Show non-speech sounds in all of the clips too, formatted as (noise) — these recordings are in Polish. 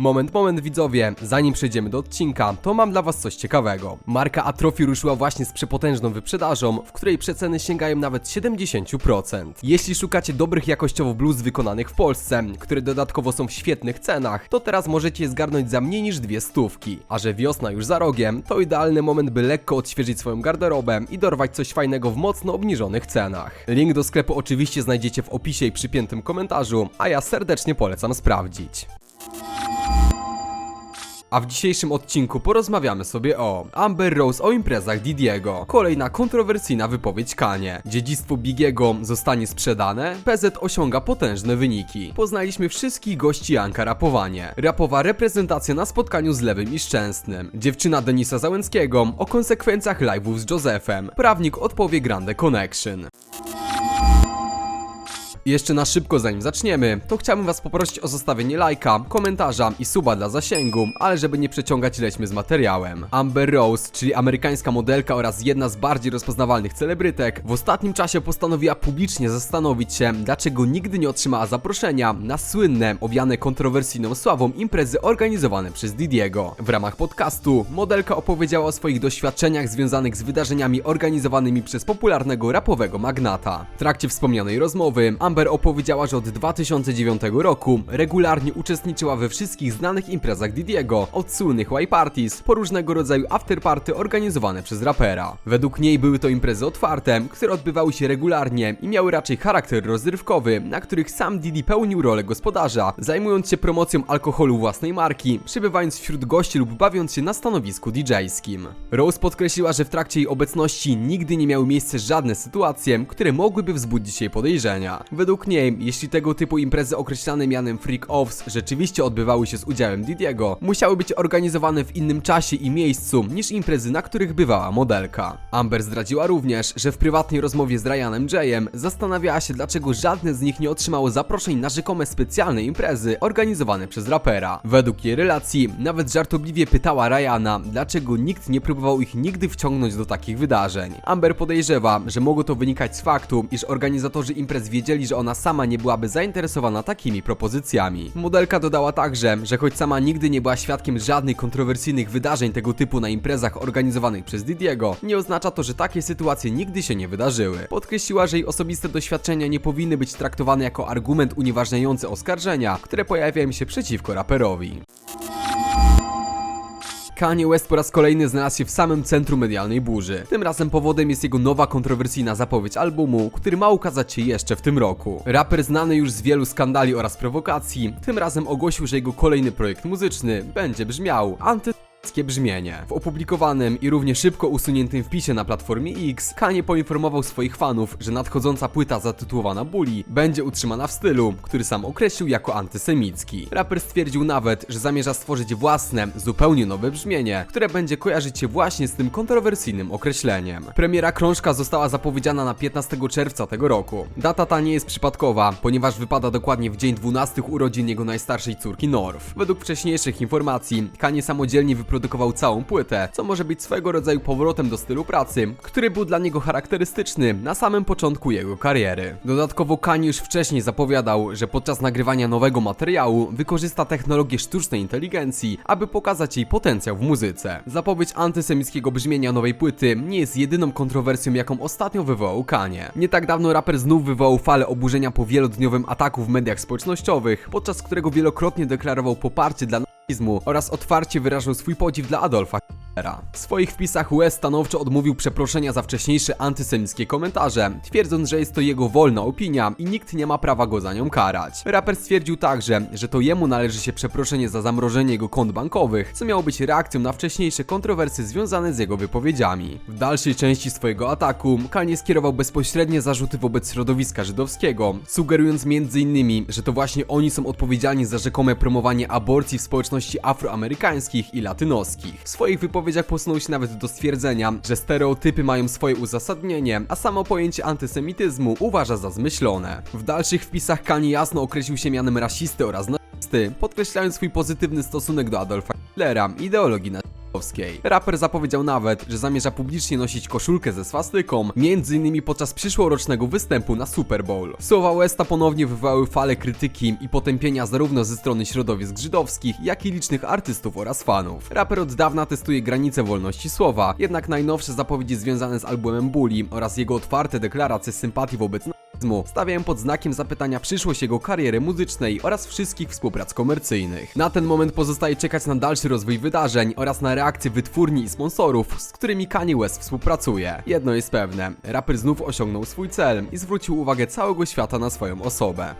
Moment, moment widzowie, zanim przejdziemy do odcinka, to mam dla was coś ciekawego. Marka Atrofi ruszyła właśnie z przepotężną wyprzedażą, w której przeceny sięgają nawet 70%. Jeśli szukacie dobrych jakościowo bluz wykonanych w Polsce, które dodatkowo są w świetnych cenach, to teraz możecie je zgarnąć za mniej niż dwie stówki. A że wiosna już za rogiem, to idealny moment, by lekko odświeżyć swoją garderobę i dorwać coś fajnego w mocno obniżonych cenach. Link do sklepu oczywiście znajdziecie w opisie i przypiętym komentarzu, a ja serdecznie polecam sprawdzić. A w dzisiejszym odcinku porozmawiamy sobie o Amber Rose o imprezach Didiego. Kolejna kontrowersyjna wypowiedź Kanie. Dziedzictwo Bigiego zostanie sprzedane? PZ osiąga potężne wyniki. Poznaliśmy wszystkich gości Janka Rapowanie. Rapowa reprezentacja na spotkaniu z Lewym i Szczęsnym. Dziewczyna Denisa Załęckiego o konsekwencjach live'ów z Josephem. Prawnik odpowie Grande Connection. Jeszcze na szybko zanim zaczniemy, to chciałbym was poprosić o zostawienie lajka, komentarza i suba dla zasięgu, ale żeby nie przeciągać lećmy z materiałem. Amber Rose, czyli amerykańska modelka oraz jedna z bardziej rozpoznawalnych celebrytek, w ostatnim czasie postanowiła publicznie zastanowić się, dlaczego nigdy nie otrzymała zaproszenia na słynne, owiane kontrowersyjną sławą imprezy organizowane przez Didiego. W ramach podcastu modelka opowiedziała o swoich doświadczeniach związanych z wydarzeniami organizowanymi przez popularnego rapowego magnata. W trakcie wspomnianej rozmowy Amber opowiedziała, że od 2009 roku regularnie uczestniczyła we wszystkich znanych imprezach Didiego, od słynnych Y Parties po różnego rodzaju afterparty organizowane przez rapera. Według niej były to imprezy otwarte, które odbywały się regularnie i miały raczej charakter rozrywkowy, na których sam Didi pełnił rolę gospodarza, zajmując się promocją alkoholu własnej marki, przebywając wśród gości lub bawiąc się na stanowisku DJ-skim. Rose podkreśliła, że w trakcie jej obecności nigdy nie miały miejsca żadne sytuacje, które mogłyby wzbudzić jej podejrzenia. Według niej, jeśli tego typu imprezy określane mianem freak offs rzeczywiście odbywały się z udziałem Didiego, musiały być organizowane w innym czasie i miejscu niż imprezy, na których bywała modelka. Amber zdradziła również, że w prywatnej rozmowie z Ryanem Jayem zastanawiała się, dlaczego żadne z nich nie otrzymało zaproszeń na rzekome specjalne imprezy organizowane przez rapera. Według jej relacji, nawet żartobliwie pytała Ryana, dlaczego nikt nie próbował ich nigdy wciągnąć do takich wydarzeń. Amber podejrzewa, że mogło to wynikać z faktu, iż organizatorzy imprez wiedzieli, że ona sama nie byłaby zainteresowana takimi propozycjami. Modelka dodała także, że choć sama nigdy nie była świadkiem żadnych kontrowersyjnych wydarzeń tego typu na imprezach organizowanych przez Didiego, nie oznacza to, że takie sytuacje nigdy się nie wydarzyły. Podkreśliła, że jej osobiste doświadczenia nie powinny być traktowane jako argument unieważniający oskarżenia, które pojawiają się przeciwko raperowi. Kanye West po raz kolejny znalazł się w samym centrum medialnej burzy. Tym razem powodem jest jego nowa kontrowersyjna zapowiedź albumu, który ma ukazać się jeszcze w tym roku. Raper znany już z wielu skandali oraz prowokacji, tym razem ogłosił, że jego kolejny projekt muzyczny będzie brzmiał anty brzmienie. W opublikowanym i równie szybko usuniętym wpisie na platformie X, Kanye poinformował swoich fanów, że nadchodząca płyta zatytułowana Bully będzie utrzymana w stylu, który sam określił jako antysemicki. Raper stwierdził nawet, że zamierza stworzyć własne, zupełnie nowe brzmienie, które będzie kojarzyć się właśnie z tym kontrowersyjnym określeniem. Premiera krążka została zapowiedziana na 15 czerwca tego roku. Data ta nie jest przypadkowa, ponieważ wypada dokładnie w dzień 12 urodzin jego najstarszej córki North. Według wcześniejszych informacji, Kanye samodzielnie wyprodukował całą płytę, co może być swego rodzaju powrotem do stylu pracy, który był dla niego charakterystyczny na samym początku jego kariery. Dodatkowo Kanye już wcześniej zapowiadał, że podczas nagrywania nowego materiału wykorzysta technologię sztucznej inteligencji, aby pokazać jej potencjał w muzyce. Zapowiedź antysemickiego brzmienia nowej płyty nie jest jedyną kontrowersją, jaką ostatnio wywołał Kanye. Nie tak dawno raper znów wywołał falę oburzenia po wielodniowym ataku w mediach społecznościowych, podczas którego wielokrotnie deklarował poparcie dla oraz otwarcie wyrażał swój podziw dla Adolfa Hitlera. W swoich wpisach West stanowczo odmówił przeproszenia za wcześniejsze antysemickie komentarze, twierdząc, że jest to jego wolna opinia i nikt nie ma prawa go za nią karać. Raper stwierdził także, że to jemu należy się przeproszenie za zamrożenie jego kont bankowych, co miało być reakcją na wcześniejsze kontrowersje związane z jego wypowiedziami. W dalszej części swojego ataku Kanye skierował bezpośrednie zarzuty wobec środowiska żydowskiego, sugerując m.in., że to właśnie oni są odpowiedzialni za rzekome promowanie aborcji w społeczności afroamerykańskich i latynoskich. W swoich wypowiedziach posunął się nawet do stwierdzenia, że stereotypy mają swoje uzasadnienie, a samo pojęcie antysemityzmu uważa za zmyślone. W dalszych wpisach Kanye jasno określił się mianem rasisty oraz nazisty, podkreślając swój pozytywny stosunek do Adolfa Hitlera ideologii nazistowskiej. Raper zapowiedział nawet, że zamierza publicznie nosić koszulkę ze swastyką, m.in. podczas przyszłorocznego występu na Super Bowl. Słowa Westa ponownie wywołały falę krytyki i potępienia zarówno ze strony środowisk żydowskich, jak i licznych artystów oraz fanów. Raper od dawna testuje granice wolności słowa, jednak najnowsze zapowiedzi związane z albumem Bully oraz jego otwarte deklaracje sympatii wobec nazizmu stawiają pod znakiem zapytania przyszłość jego kariery muzycznej oraz wszystkich współprac komercyjnych. Na ten moment pozostaje czekać na dalszy rozwój wydarzeń oraz na reakcje wytwórni i sponsorów, z którymi Kanye West współpracuje. Jedno jest pewne, raper znów osiągnął swój cel i zwrócił uwagę całego świata na swoją osobę.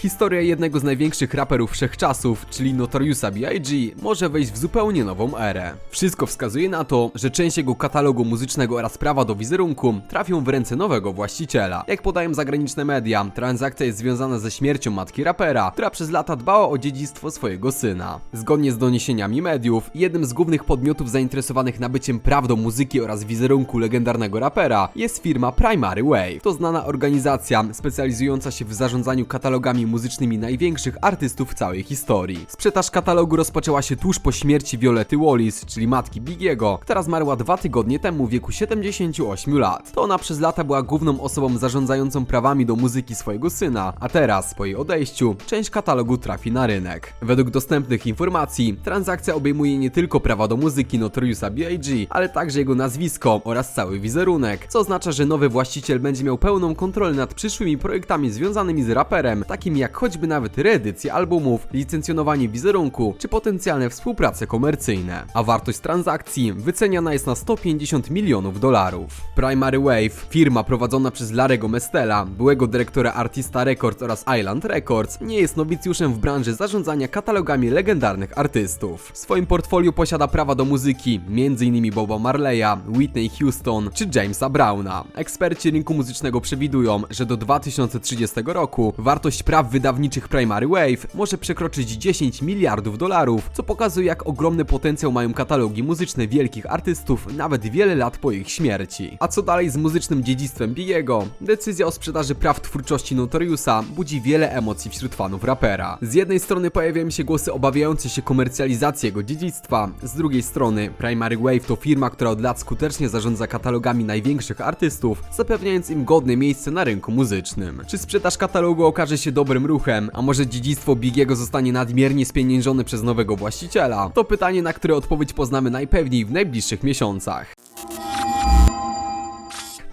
Historia jednego z największych raperów wszechczasów, czyli Notoriusa B.I.G., może wejść w zupełnie nową erę. Wszystko wskazuje na to, że część jego katalogu muzycznego oraz prawa do wizerunku trafią w ręce nowego właściciela. Jak podają zagraniczne media, transakcja jest związana ze śmiercią matki rapera, która przez lata dbała o dziedzictwo swojego syna. Zgodnie z doniesieniami mediów, jednym z głównych podmiotów zainteresowanych nabyciem praw do muzyki oraz wizerunku legendarnego rapera jest firma Primary Wave. To znana organizacja specjalizująca się w zarządzaniu katalogami muzycznymi największych artystów w całej historii. Sprzedaż katalogu rozpoczęła się tuż po śmierci Violety Wallis, czyli matki Bigiego, która zmarła dwa tygodnie temu w wieku 78 lat. To ona przez lata była główną osobą zarządzającą prawami do muzyki swojego syna, a teraz, po jej odejściu, część katalogu trafi na rynek. Według dostępnych informacji, transakcja obejmuje nie tylko prawa do muzyki Notoriusa B.I.G., ale także jego nazwisko oraz cały wizerunek, co oznacza, że nowy właściciel będzie miał pełną kontrolę nad przyszłymi projektami związanymi z raperem, takimi jak choćby nawet reedycje albumów, licencjonowanie wizerunku czy potencjalne współprace komercyjne. A wartość transakcji wyceniana jest na 150 milionów dolarów. Primary Wave, firma prowadzona przez Larego Mestela, byłego dyrektora Artista Records oraz Island Records, nie jest nowicjuszem w branży zarządzania katalogami legendarnych artystów. W swoim portfolio posiada prawa do muzyki, m.in. Boba Marleya, Whitney Houston czy Jamesa Browna. Eksperci rynku muzycznego przewidują, że do 2030 roku wartość praw wydawniczych Primary Wave może przekroczyć 10 miliardów dolarów, co pokazuje jak ogromny potencjał mają katalogi muzyczne wielkich artystów nawet wiele lat po ich śmierci. A co dalej z muzycznym dziedzictwem Bigiego? Decyzja o sprzedaży praw twórczości Notoriusa budzi wiele emocji wśród fanów rapera. Z jednej strony pojawiają się głosy obawiające się komercjalizacji jego dziedzictwa, z drugiej strony Primary Wave to firma, która od lat skutecznie zarządza katalogami największych artystów, zapewniając im godne miejsce na rynku muzycznym. Czy sprzedaż katalogu okaże się dobrym ruchem, a może dziedzictwo Bigiego zostanie nadmiernie spieniężone przez nowego właściciela? To pytanie, na które odpowiedź poznamy najpewniej w najbliższych miesiącach.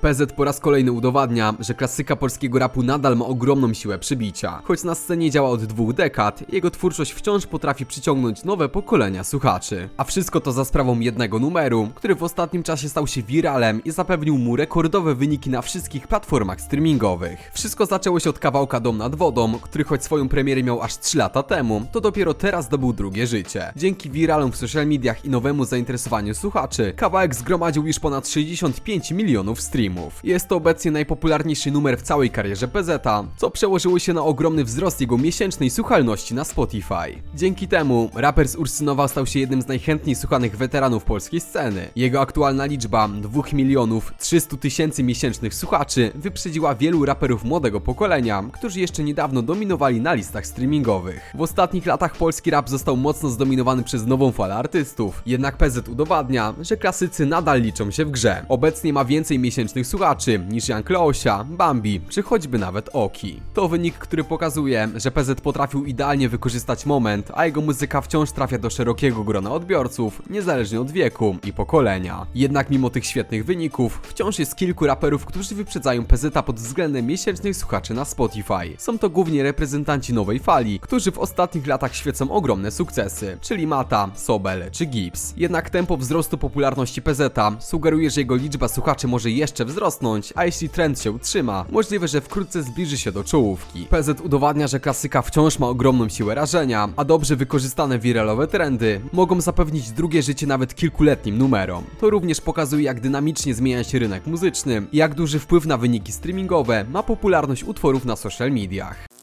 PZ po raz kolejny udowadnia, że klasyka polskiego rapu nadal ma ogromną siłę przybicia. Choć na scenie działa od dwóch dekad, jego twórczość wciąż potrafi przyciągnąć nowe pokolenia słuchaczy. A wszystko to za sprawą jednego numeru, który w ostatnim czasie stał się wiralem i zapewnił mu rekordowe wyniki na wszystkich platformach streamingowych. Wszystko zaczęło się od kawałka Dom nad wodą, który choć swoją premierę miał aż 3 lata temu, to dopiero teraz zdobył drugie życie. Dzięki wiralom w social mediach i nowemu zainteresowaniu słuchaczy, kawałek zgromadził już ponad 65 milionów streamów. Jest to obecnie najpopularniejszy numer w całej karierze PZ, co przełożyło się na ogromny wzrost jego miesięcznej słuchalności na Spotify. Dzięki temu raper z Ursynowa stał się jednym z najchętniej słuchanych weteranów polskiej sceny. Jego aktualna liczba 2 milionów 300 tysięcy miesięcznych słuchaczy wyprzedziła wielu raperów młodego pokolenia, którzy jeszcze niedawno dominowali na listach streamingowych. W ostatnich latach polski rap został mocno zdominowany przez nową falę artystów, jednak PZ udowadnia, że klasycy nadal liczą się w grze. Obecnie ma więcej miesięcznych słuchaczy niż Jan Kleosia, Bambi czy choćby nawet Oki. To wynik, który pokazuje, że PZ potrafił idealnie wykorzystać moment, a jego muzyka wciąż trafia do szerokiego grona odbiorców, niezależnie od wieku i pokolenia. Jednak mimo tych świetnych wyników, wciąż jest kilku raperów, którzy wyprzedzają PZ pod względem miesięcznych słuchaczy na Spotify. Są to głównie reprezentanci nowej fali, którzy w ostatnich latach świecą ogromne sukcesy, czyli Mata, Sobel czy Gibbs. Jednak tempo wzrostu popularności PZ sugeruje, że jego liczba słuchaczy może jeszcze wzrosnąć, a jeśli trend się utrzyma, możliwe, że wkrótce zbliży się do czołówki. PZ udowadnia, że klasyka wciąż ma ogromną siłę rażenia, a dobrze wykorzystane wiralowe trendy mogą zapewnić drugie życie nawet kilkuletnim numerom. To również pokazuje, jak dynamicznie zmienia się rynek muzyczny i jak duży wpływ na wyniki streamingowe ma popularność utworów na social mediach.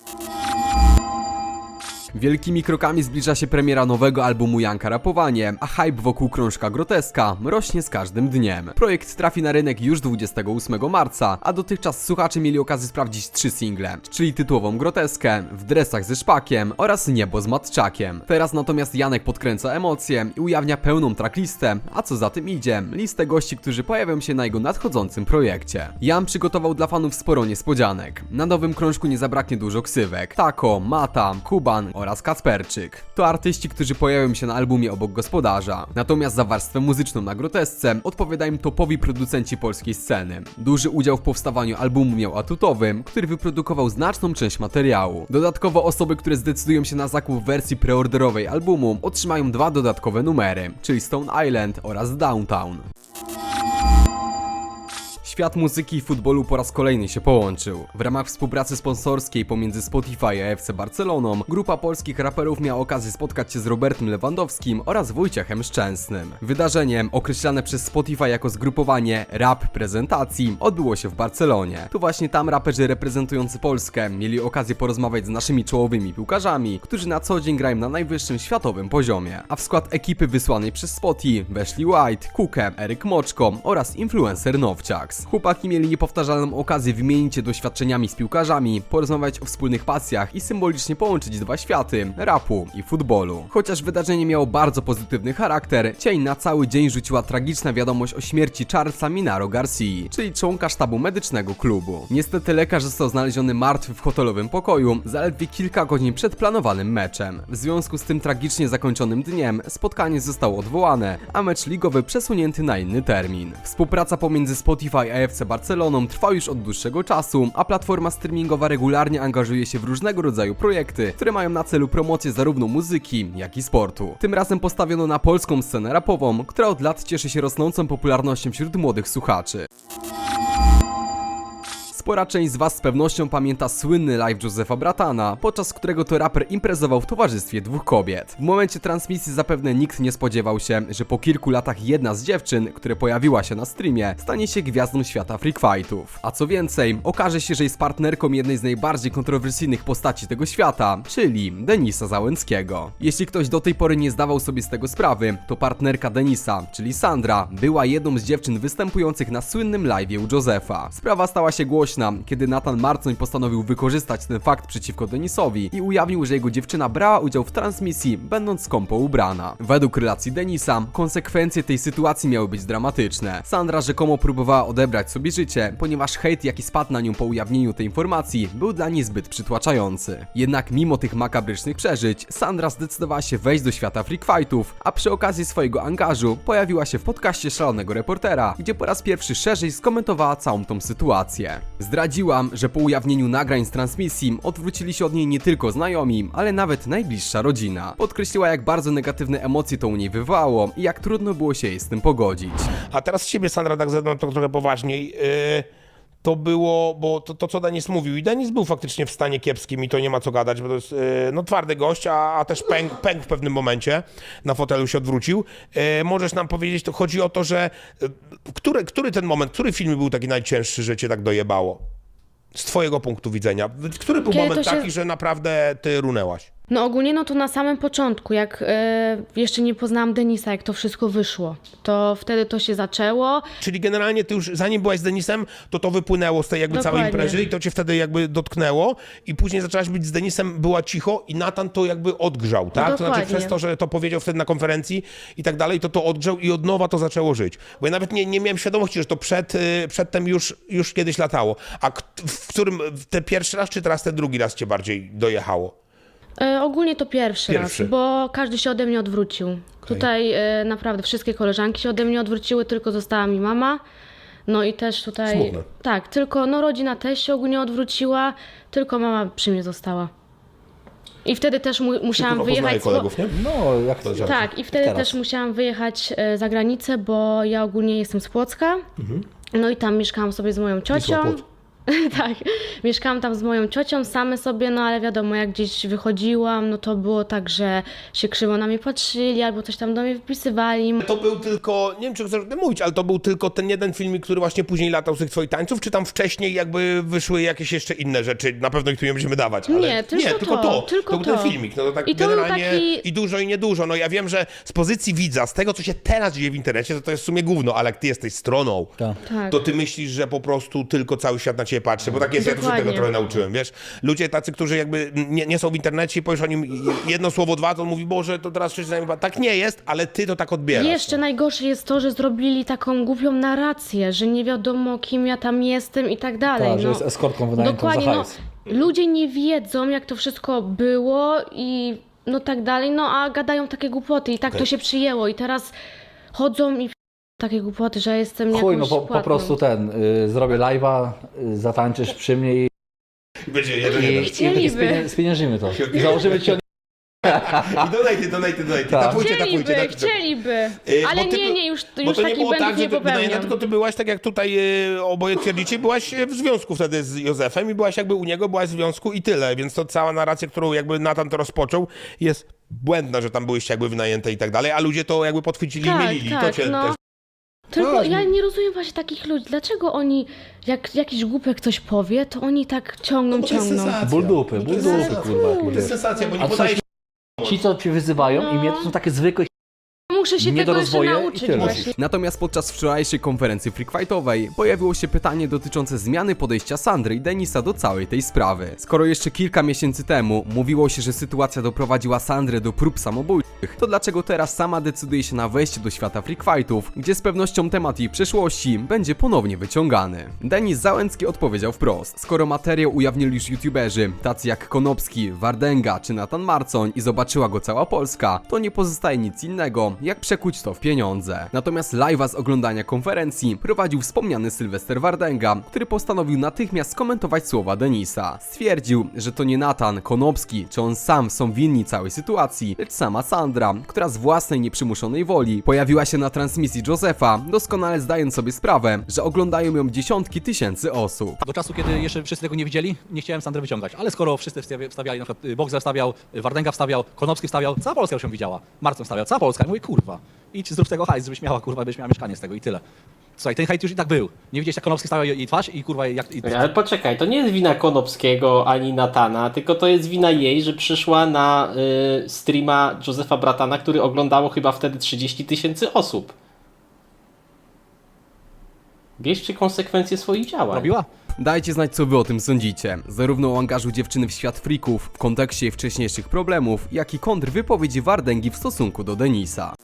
Wielkimi krokami zbliża się premiera nowego albumu Janka Rapowanie, a hype wokół krążka Groteska rośnie z każdym dniem. Projekt trafi na rynek już 28 marca, a dotychczas słuchacze mieli okazję sprawdzić trzy single, czyli tytułową Groteskę, W dresach ze szpakiem oraz Niebo z matczakiem. Teraz natomiast Janek podkręca emocje i ujawnia pełną tracklistę, a co za tym idzie, listę gości, którzy pojawią się na jego nadchodzącym projekcie. Jan przygotował dla fanów sporo niespodzianek. Na nowym krążku nie zabraknie dużo ksywek. Tako, Mata, Kuban oraz Kacperczyk. To artyści, którzy pojawią się na albumie obok gospodarza. Natomiast za warstwę muzyczną na grotesce odpowiadają topowi producenci polskiej sceny. Duży udział w powstawaniu albumu miał Atutowy, który wyprodukował znaczną część materiału. Dodatkowo osoby, które zdecydują się na zakup wersji preorderowej albumu otrzymają dwa dodatkowe numery, czyli Stone Island oraz Downtown. Świat muzyki i futbolu po raz kolejny się połączył. W ramach współpracy sponsorskiej pomiędzy Spotify a FC Barceloną, grupa polskich raperów miała okazję spotkać się z Robertem Lewandowskim oraz Wojciechem Szczęsnym. Wydarzenie, określane przez Spotify jako zgrupowanie rap prezentacji, odbyło się w Barcelonie. To właśnie tam raperzy reprezentujący Polskę mieli okazję porozmawiać z naszymi czołowymi piłkarzami, którzy na co dzień grają na najwyższym światowym poziomie. A w skład ekipy wysłanej przez Spotify weszli White, Kuke, Eryk Moczko oraz influencer Nowciaks. Chłopaki mieli niepowtarzalną okazję wymienić się doświadczeniami z piłkarzami, porozmawiać o wspólnych pasjach i symbolicznie połączyć dwa światy rapu i futbolu. Chociaż wydarzenie miało bardzo pozytywny charakter, cień na cały dzień rzuciła tragiczna wiadomość o śmierci Charlesa Minaro Garcia, czyli członka sztabu medycznego klubu. Niestety lekarz został znaleziony martwy w hotelowym pokoju zaledwie kilka godzin przed planowanym meczem. W związku z tym tragicznie zakończonym dniem spotkanie zostało odwołane, a mecz ligowy przesunięty na inny termin. Współpraca pomiędzy Spotify a FC Barceloną trwa już od dłuższego czasu, a platforma streamingowa regularnie angażuje się w różnego rodzaju projekty, które mają na celu promocję zarówno muzyki, jak i sportu. Tym razem postawiono na polską scenę rapową, która od lat cieszy się rosnącą popularnością wśród młodych słuchaczy. Spora część z Was z pewnością pamięta słynny live Josefa Bratana, podczas którego to raper imprezował w towarzystwie dwóch kobiet. W momencie transmisji zapewne nikt nie spodziewał się, że po kilku latach jedna z dziewczyn, która pojawiła się na streamie, stanie się gwiazdą świata freak fightów. A co więcej, okaże się, że jest partnerką jednej z najbardziej kontrowersyjnych postaci tego świata, czyli Denisa Załęckiego. Jeśli ktoś do tej pory nie zdawał sobie z tego sprawy, to partnerka Denisa, czyli Sandra, była jedną z dziewczyn występujących na słynnym live'ie u Josefa. Sprawa stała się głośna, kiedy Nathan Marcoń postanowił wykorzystać ten fakt przeciwko Denisowi i ujawnił, że jego dziewczyna brała udział w transmisji, będąc skąpo ubrana. Według relacji Denisa, konsekwencje tej sytuacji miały być dramatyczne. Sandra rzekomo próbowała odebrać sobie życie, ponieważ hejt, jaki spadł na nią po ujawnieniu tej informacji, był dla niej zbyt przytłaczający. Jednak mimo tych makabrycznych przeżyć, Sandra zdecydowała się wejść do świata freak fightów, a przy okazji swojego angażu pojawiła się w podcaście szalonego reportera, gdzie po raz pierwszy szerzej skomentowała całą tą sytuację. Zdradziłam, że po ujawnieniu nagrań z transmisji odwrócili się od niej nie tylko znajomi, ale nawet najbliższa rodzina. Podkreśliła, jak bardzo negatywne emocje to u niej wywołało i jak trudno było się jej z tym pogodzić. A teraz z ciebie, Sandra, tak zadam to trochę poważniej. Yy, to było, bo to, to co Denis mówił, i Denis był faktycznie w stanie kiepskim i to nie ma co gadać, bo to jest yy, no, twardy gość, a, a też pęk, pęk w pewnym momencie, na fotelu się odwrócił. Yy, możesz nam powiedzieć, to chodzi o to, że yy, który, który ten moment, który film był taki najcięższy, że cię tak dojebało? Z twojego punktu widzenia. Który był Kiedy moment się- taki, że naprawdę ty runęłaś? No ogólnie no to na samym początku, jak e, jeszcze nie poznałam Denisa, jak to wszystko wyszło, to wtedy to się zaczęło. Czyli generalnie ty już zanim byłaś z Denisem, to to wypłynęło z tej jakby całej Dokładnie. imprezy i to cię wtedy jakby dotknęło i później zaczęłaś być z Denisem, była cicho i Natan to jakby odgrzał, tak? To znaczy przez to, że to powiedział wtedy na konferencji i tak dalej, to to odgrzał i od nowa to zaczęło żyć. Bo ja nawet nie, nie miałem świadomości, że to przed, y, przedtem już, już kiedyś latało. A w którym, te pierwszy raz czy teraz ten drugi raz cię bardziej dojechało? E, ogólnie to pierwszy, Pierwszy. raz, bo każdy się ode mnie odwrócił. Tutaj e, naprawdę wszystkie koleżanki się ode mnie odwróciły, tylko została mi mama. No i też tutaj. Smutne. Tak, tylko no rodzina też się ogólnie odwróciła, tylko mama przy mnie została. I wtedy też mu, musiałam Kurwa, wyjechać. z- kolegów, nie? No, jak to Tak, i wtedy Teraz. też musiałam wyjechać e, za granicę, bo ja ogólnie jestem z Płocka. No i tam mieszkałam sobie z moją ciocią. (laughs) tak, mieszkałam tam z moją ciocią, same sobie, no ale wiadomo, jak gdzieś wychodziłam, no to było tak, że się krzywo na mnie patrzyli, albo coś tam do mnie wpisywali. To był tylko, nie wiem czy chcesz o tym mówić, ale to był tylko ten jeden filmik, który właśnie później latał z tych twoich tańców, czy tam wcześniej jakby wyszły jakieś jeszcze inne rzeczy, na pewno ich tu nie będziemy dawać, ale... Nie, tylko nie, tylko to, to, tylko to był to. ten filmik, no to tak I to był generalnie taki- i dużo i niedużo, no ja wiem, że z pozycji widza, z tego co się teraz dzieje w internecie, to to jest w sumie gówno, ale jak ty jesteś stroną, Tak. to ty myślisz, że po prostu tylko cały świat na ciebie patrzy, bo tak jest, ja też się tego trochę nauczyłem, wiesz? Ludzie tacy, którzy jakby nie, nie są w internecie i powiesz o nim jedno słowo, dwa, to on mówi, Boże, to teraz mnie patrzą. Tak nie jest, ale ty to tak odbierasz. Jeszcze najgorsze jest to, że zrobili taką głupią narrację, że nie wiadomo kim ja tam jestem i tak dalej. Tak, że no. jest eskortką wynajętą Dokładnie, za no, hajs. ludzie nie wiedzą jak to wszystko było i no tak dalej, no a gadają takie głupoty i tak to się przyjęło i teraz chodzą i takie głupoty, że jestem Chuj, no po, po płatną. prostu ten, y, zrobię live'a, y, zatańczysz przy mnie i, Będzie i, jeden, i, Chcieliby. spienie- spieniężymy to. I założymy ci on... I donajty, donajty, donajty. Tak. Tapujcie, tapujcie, Chcieliby, tapujcie. chcieliby, Y, ale bo ty nie, by- nie, już, Bo już to nie takich było błędów tak, nie ty popełniam. tylko ty byłaś, tak jak tutaj y, oboje twierdzicie, byłaś w związku wtedy z Józefem i byłaś jakby u niego, byłaś w związku i tyle, więc to cała narracja, którą jakby Natan to rozpoczął, jest błędna, że tam byłyście jakby wynajęte i tak dalej, a ludzie to jakby podchwycili i Tak, mylili. to tak, cię no. też... Tylko No, ja nie rozumiem właśnie takich ludzi. Dlaczego oni, jak jakiś głupek coś powie, to oni tak ciągną, ciągną. Ból dupy, ból dupy, kurwa. To jest sensacja, bo nie A Ci, co cię wyzywają No. i mnie to są takie zwykłe Muszę się Nie tego do jeszcze i nauczyć tyle. właśnie. Natomiast podczas wczorajszej konferencji freakfightowej pojawiło się pytanie dotyczące zmiany podejścia Sandry i Denisa do całej tej sprawy. Skoro jeszcze kilka miesięcy temu mówiło się, że sytuacja doprowadziła Sandrę do prób samobójczych, to dlaczego teraz sama decyduje się na wejście do świata freakfightów, gdzie z pewnością temat jej przeszłości będzie ponownie wyciągany? Denis Załęcki odpowiedział wprost. Skoro materiał ujawnili już youtuberzy, tacy jak Konopski, Wardenga czy Nathan Marcoń i zobaczyła go cała Polska, to nie pozostaje nic innego, jak przekuć to w pieniądze. Natomiast live'a z oglądania konferencji prowadził wspomniany Sylwester Wardenga, który postanowił natychmiast skomentować słowa Denisa. Stwierdził, że to nie Nathan, Konopski czy on sam są winni całej sytuacji, lecz sama Sandra, która z własnej nieprzymuszonej woli pojawiła się na transmisji Josefa, doskonale zdając sobie sprawę, że oglądają ją dziesiątki tysięcy osób. Do czasu, kiedy jeszcze wszyscy tego nie widzieli, nie chciałem Sandrę wyciągać. Ale skoro wszyscy wstawi- wstawiali, na przykład y, Boxer wstawiał, y, Wardenga wstawiał, Konopski wstawiał, cała Polska już ją widziała. Marcin wstawiał, cała Polska. Ja mówię, kurwa, idź zrób tego hajs, żebyś miała, kurwa, byś miała mieszkanie z tego i tyle. Słuchaj, ten hejt już i tak był. Nie widziałeś, jak Konopski stawiał jej jej twarz i kurwa, jak... I... Ale poczekaj, to nie jest wina Konopskiego ani Natana, tylko to jest wina jej, że przyszła na y, streama Józefa Bratana, który oglądało chyba wtedy 30 tysięcy osób. Bierzcie konsekwencje swoich działań. Robiła? Dajcie znać, co wy o tym sądzicie. Zarówno o angażu dziewczyny w świat freaków w kontekście wcześniejszych problemów, jak i kontrwypowiedzi Wardęgi w stosunku do Denisa.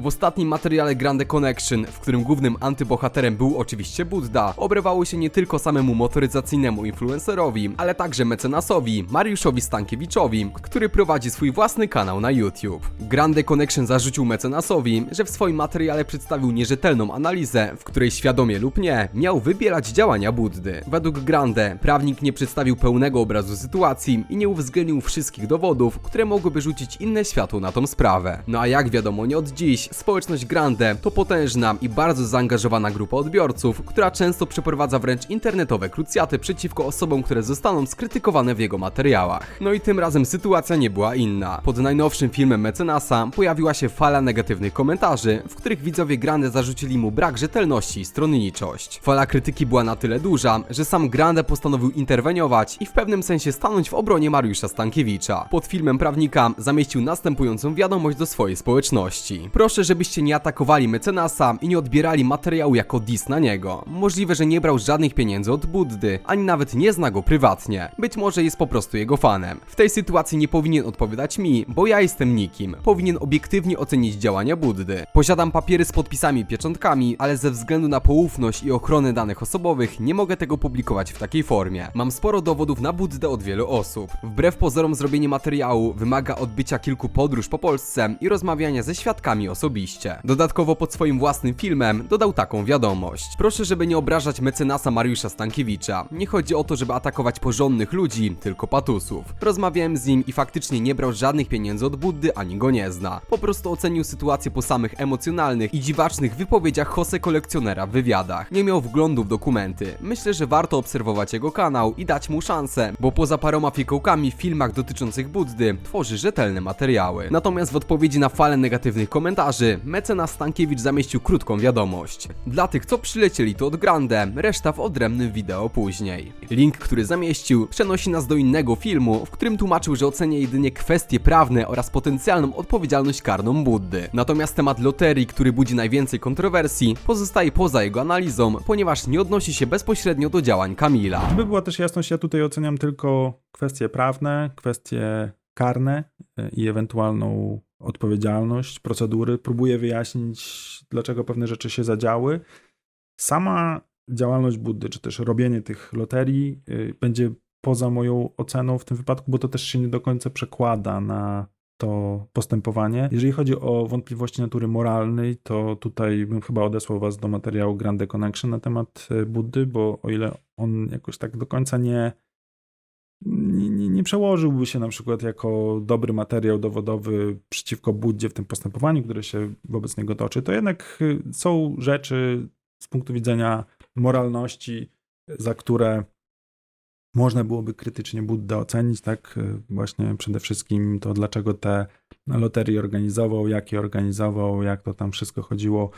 W ostatnim materiale Grande Connection, w którym głównym antybohaterem był oczywiście Budda, obrywało się nie tylko samemu motoryzacyjnemu influencerowi, ale także mecenasowi Mariuszowi Stankiewiczowi, który prowadzi swój własny kanał na YouTube. Grande Connection zarzucił mecenasowi, że w swoim materiale przedstawił nierzetelną analizę, w której świadomie lub nie miał wybierać działania Buddy. Według Grande prawnik nie przedstawił pełnego obrazu sytuacji i nie uwzględnił wszystkich dowodów, które mogłyby rzucić inne światło na tą sprawę. No a jak wiadomo nie od dziś, społeczność Grande to potężna i bardzo zaangażowana grupa odbiorców, która często przeprowadza wręcz internetowe krucjaty przeciwko osobom, które zostaną skrytykowane w jego materiałach. No i tym razem sytuacja nie była inna. Pod najnowszym filmem mecenasa pojawiła się fala negatywnych komentarzy, w których widzowie Grande zarzucili mu brak rzetelności i stronniczość. Fala krytyki była na tyle duża, że sam Grande postanowił interweniować i w pewnym sensie stanąć w obronie Mariusza Stankiewicza. Pod filmem prawnika zamieścił następującą wiadomość do swojej społeczności. Proszę, żebyście nie atakowali mecenasa i nie odbierali materiału jako dis na niego. Możliwe, że nie brał żadnych pieniędzy od Buddy, ani nawet nie zna go prywatnie. Być może jest po prostu jego fanem. W tej sytuacji nie powinien odpowiadać mi, bo ja jestem nikim. Powinien obiektywnie ocenić działania Buddy. Posiadam papiery z podpisami i pieczątkami, ale ze względu na poufność i ochronę danych osobowych nie mogę tego publikować w takiej formie. Mam sporo dowodów na Buddę od wielu osób. Wbrew pozorom zrobienie materiału wymaga odbycia kilku podróż po Polsce i rozmawiania ze świadkami o osobiście. Dodatkowo pod swoim własnym filmem dodał taką wiadomość. Proszę, żeby nie obrażać mecenasa Mariusza Stankiewicza. Nie chodzi o to, żeby atakować porządnych ludzi, tylko patusów. Rozmawiałem z nim i faktycznie nie brał żadnych pieniędzy od Buddy, ani go nie zna. Po prostu ocenił sytuację po samych emocjonalnych i dziwacznych wypowiedziach Jose kolekcjonera w wywiadach. Nie miał wglądu w dokumenty. Myślę, że warto obserwować jego kanał i dać mu szansę, bo poza paroma fikołkami w filmach dotyczących Buddy tworzy rzetelne materiały. Natomiast w odpowiedzi na falę negatywnych komentarzy, mecenas Stankiewicz zamieścił krótką wiadomość. Dla tych, co przylecieli tu od Grande, reszta w odrębnym wideo później. Link, który zamieścił, przenosi nas do innego filmu, w którym tłumaczył, że ocenia jedynie kwestie prawne oraz potencjalną odpowiedzialność karną Buddy. Natomiast temat loterii, który budzi najwięcej kontrowersji, pozostaje poza jego analizą, ponieważ nie odnosi się bezpośrednio do działań Kamila. Żeby była też jasność, ja tutaj oceniam tylko kwestie prawne, kwestie karne e, i ewentualną odpowiedzialność, procedury. Próbuję wyjaśnić, dlaczego pewne rzeczy się zadziały. Sama działalność Buddy, czy też robienie tych loterii y, będzie poza moją oceną w tym wypadku, bo to też się nie do końca przekłada na to postępowanie. Jeżeli chodzi o wątpliwości natury moralnej, to tutaj bym chyba odesłał Was do materiału Grande Connection na temat e, Buddy, bo o ile on jakoś tak do końca nie, nie, nie, przełożyłby się na przykład jako dobry materiał dowodowy przeciwko Buddzie w tym postępowaniu, które się wobec niego toczy, to jednak y, są rzeczy z punktu widzenia moralności, za które można byłoby krytycznie Buddę ocenić, tak? Y, Właśnie przede wszystkim to, dlaczego te loterie organizował, jak je organizował, jak to tam wszystko chodziło.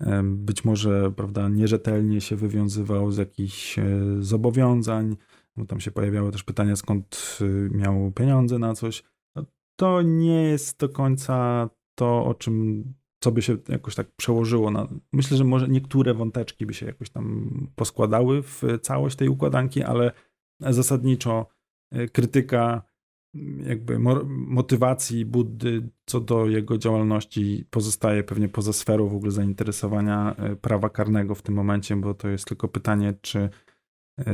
Em, Być może, prawda, nierzetelnie się wywiązywał z jakichś zobowiązań, bo tam się pojawiały też pytania, skąd y, miał pieniądze na coś. No, To nie jest do końca to, o czym co by się jakoś tak przełożyło na. Myślę, że może niektóre wąteczki by się jakoś tam poskładały w całość tej układanki, ale zasadniczo e, krytyka m, jakby mo- motywacji Buddy co do jego działalności pozostaje pewnie poza sferą w ogóle zainteresowania prawa karnego w tym momencie, bo to jest tylko pytanie, czy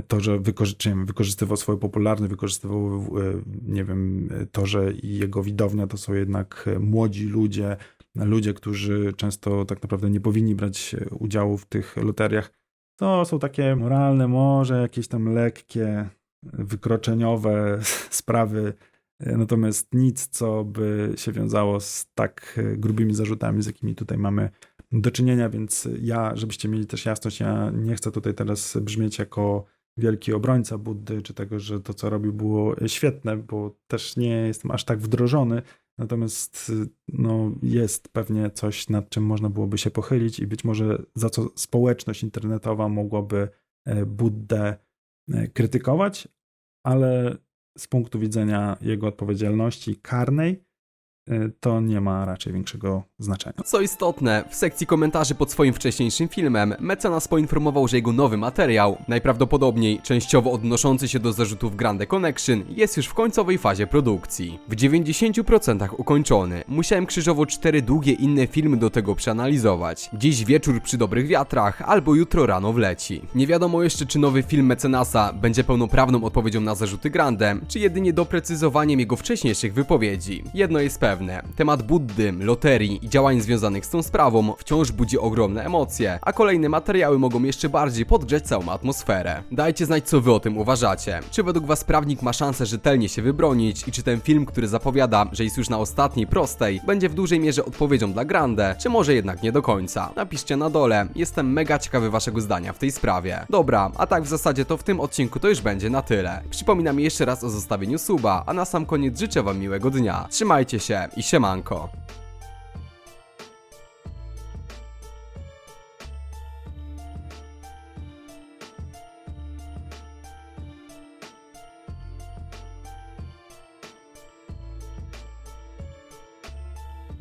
to, że wykorzy- wykorzystywał swoją popularność, wykorzystywał, e, nie wiem, e, to, że jego widownia to są jednak e, młodzi ludzie, ludzie, którzy często tak naprawdę nie powinni brać e, udziału w tych loteriach. To są takie moralne, może jakieś tam lekkie, wykroczeniowe (laughs) sprawy, e, natomiast nic, co by się wiązało z tak e, grubymi zarzutami, z jakimi tutaj mamy do czynienia, więc ja, żebyście mieli też jasność, ja nie chcę tutaj teraz brzmieć jako wielki obrońca Buddy, czy tego, że to, co robił, było świetne, bo też nie jestem aż tak wdrożony. Natomiast no, jest pewnie coś, nad czym można byłoby się pochylić i być może za co społeczność internetowa mogłaby e, Buddę e, krytykować, ale z punktu widzenia jego odpowiedzialności karnej, e, to nie ma raczej większego znaczenia. Co istotne, w sekcji komentarzy pod swoim wcześniejszym filmem mecenas poinformował, że jego nowy materiał, najprawdopodobniej częściowo odnoszący się do zarzutów Grande Connection, jest już w końcowej fazie produkcji. W 90% ukończony. Musiałem krzyżowo cztery długie inne filmy do tego przeanalizować. Dziś wieczór przy dobrych wiatrach, albo jutro rano wleci. Nie wiadomo jeszcze, czy nowy film mecenasa będzie pełnoprawną odpowiedzią na zarzuty Grande, czy jedynie doprecyzowaniem jego wcześniejszych wypowiedzi. Jedno jest pewne, temat Buddy, loterii i działań związanych z tą sprawą wciąż budzi ogromne emocje, a kolejne materiały mogą jeszcze bardziej podgrzeć całą atmosferę. Dajcie znać, co wy o tym uważacie. Czy według was prawnik ma szansę rzetelnie się wybronić i czy ten film, który zapowiada, że jest już na ostatniej prostej, będzie w dużej mierze odpowiedzią dla Grande, czy może jednak nie do końca? Napiszcie na dole, jestem mega ciekawy waszego zdania w tej sprawie. Dobra, a tak w zasadzie to w tym odcinku to już będzie na tyle. Przypominam jeszcze raz o zostawieniu suba, a na sam koniec życzę wam miłego dnia. Trzymajcie się i siemanko.